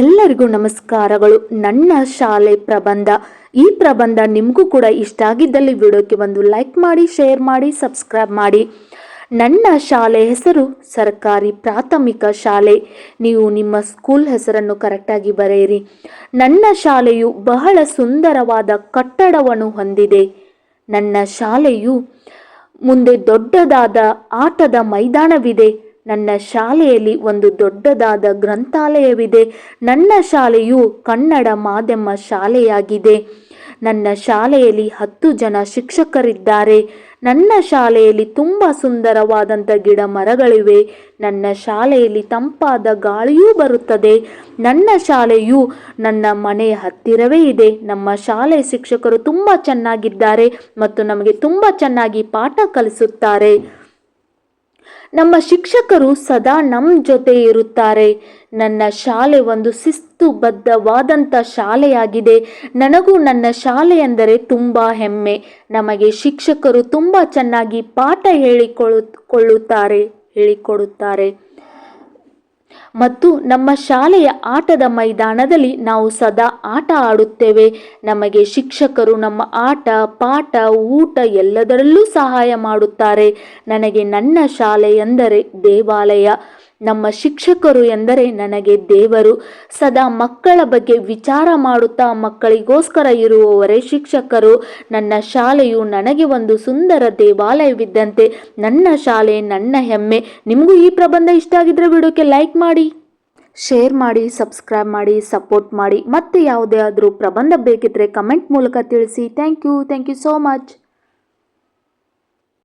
ಎಲ್ಲರಿಗೂ ನಮಸ್ಕಾರಗಳು. ನನ್ನ ಶಾಲೆ ಪ್ರಬಂಧ. ಈ ಪ್ರಬಂಧ ನಿಮಗೂ ಕೂಡ ಇಷ್ಟ ಆಗಿದ್ದಲ್ಲಿ ವಿಡಿಯೋಕ್ಕೆ ಒಂದು ಲೈಕ್ ಮಾಡಿ, ಶೇರ್ ಮಾಡಿ, ಸಬ್ಸ್ಕ್ರೈಬ್ ಮಾಡಿ. ನನ್ನ ಶಾಲೆ ಹೆಸರು ಸರ್ಕಾರಿ ಪ್ರಾಥಮಿಕ ಶಾಲೆ. ನೀವು ನಿಮ್ಮ ಸ್ಕೂಲ್ ಹೆಸರನ್ನು ಕರೆಕ್ಟಾಗಿ ಬರೆಯಿರಿ. ನನ್ನ ಶಾಲೆಯು ಬಹಳ ಸುಂದರವಾದ ಕಟ್ಟಡವನ್ನು ಹೊಂದಿದೆ. ನನ್ನ ಶಾಲೆಯು ಮುಂದೆ ದೊಡ್ಡದಾದ ಆಟದ ಮೈದಾನವಿದೆ. ನನ್ನ ಶಾಲೆಯಲ್ಲಿ ಒಂದು ದೊಡ್ಡದಾದ ಗ್ರಂಥಾಲಯವಿದೆ. ನನ್ನ ಶಾಲೆಯು ಕನ್ನಡ ಮಾಧ್ಯಮ ಶಾಲೆಯಾಗಿದೆ. ನನ್ನ ಶಾಲೆಯಲ್ಲಿ ಹತ್ತು ಜನ ಶಿಕ್ಷಕರಿದ್ದಾರೆ. ನನ್ನ ಶಾಲೆಯಲ್ಲಿ ತುಂಬ ಸುಂದರವಾದಂಥ ಗಿಡ ಮರಗಳಿವೆ. ನನ್ನ ಶಾಲೆಯಲ್ಲಿ ತಂಪಾದ ಗಾಳಿಯೂ ಬರುತ್ತದೆ. ನನ್ನ ಶಾಲೆಯು ನನ್ನ ಮನೆಯ ಹತ್ತಿರವೇ ಇದೆ. ನಮ್ಮ ಶಾಲೆ ಶಿಕ್ಷಕರು ತುಂಬ ಚೆನ್ನಾಗಿದ್ದಾರೆ ಮತ್ತು ನಮಗೆ ತುಂಬ ಚೆನ್ನಾಗಿ ಪಾಠ ಕಲಿಸುತ್ತಾರೆ. ನಮ್ಮ ಶಿಕ್ಷಕರು ಸದಾ ನಮ್ಮ ಜೊತೆ ಇರುತ್ತಾರೆ. ನನ್ನ ಶಾಲೆ ಒಂದು ಶಿಸ್ತುಬದ್ಧವಾದಂಥ ಶಾಲೆಯಾಗಿದೆ. ನನಗೂ ನನ್ನ ಶಾಲೆ ಎಂದರೆ ತುಂಬ ಹೆಮ್ಮೆ. ನಮಗೆ ಶಿಕ್ಷಕರು ತುಂಬ ಚೆನ್ನಾಗಿ ಪಾಠ ಹೇಳಿಕೊಳ್ಳು ಹೇಳಿಕೊಡುತ್ತಾರೆ. ಮತ್ತು ನಮ್ಮ ಶಾಲೆಯ ಆಟದ ಮೈದಾನದಲ್ಲಿ ನಾವು ಸದಾ ಆಟ ಆಡುತ್ತೇವೆ. ನಮಗೆ ಶಿಕ್ಷಕರು ನಮ್ಮ ಆಟ, ಪಾಠ, ಊಟ ಎಲ್ಲದರಲ್ಲೂ ಸಹಾಯ ಮಾಡುತ್ತಾರೆ. ನನಗೆ ನನ್ನ ಶಾಲೆ ಎಂದರೆ ದೇವಾಲಯ. ನಮ್ಮ ಶಿಕ್ಷಕರು ಎಂದರೆ ನನಗೆ ದೇವರು. ಸದಾ ಮಕ್ಕಳ ಬಗ್ಗೆ ವಿಚಾರ ಮಾಡುತ್ತಾ ಮಕ್ಕಳಿಗೋಸ್ಕರ ಇರುವವರೇ ಶಿಕ್ಷಕರು. ನನ್ನ ಶಾಲೆಯು ನನಗೆ ಒಂದು ಸುಂದರ ದೇವಾಲಯವಿದ್ದಂತೆ. ನನ್ನ ಶಾಲೆ, ನನ್ನ ಹೆಮ್ಮೆ. ನಿಮಗೂ ಈ ಪ್ರಬಂಧ ಇಷ್ಟ ಆಗಿದ್ರೆ ವಿಡಿಯೋಕ್ಕೆ ಲೈಕ್ ಮಾಡಿ. ಶೇರ್ ಮಾಡಿ, ಸಬ್ಸ್ಕ್ರೈಬ್ ಮಾಡಿ, ಸಪೋರ್ಟ್ ಮಾಡಿ. ಮತ್ತೆ ಯಾವುದೇ ಆದರೂ ಪ್ರಬಂಧ ಬೇಕಿದ್ರೆ ಕಮೆಂಟ್ ಮೂಲಕ ತಿಳಿಸಿ. Thank you thank you so much.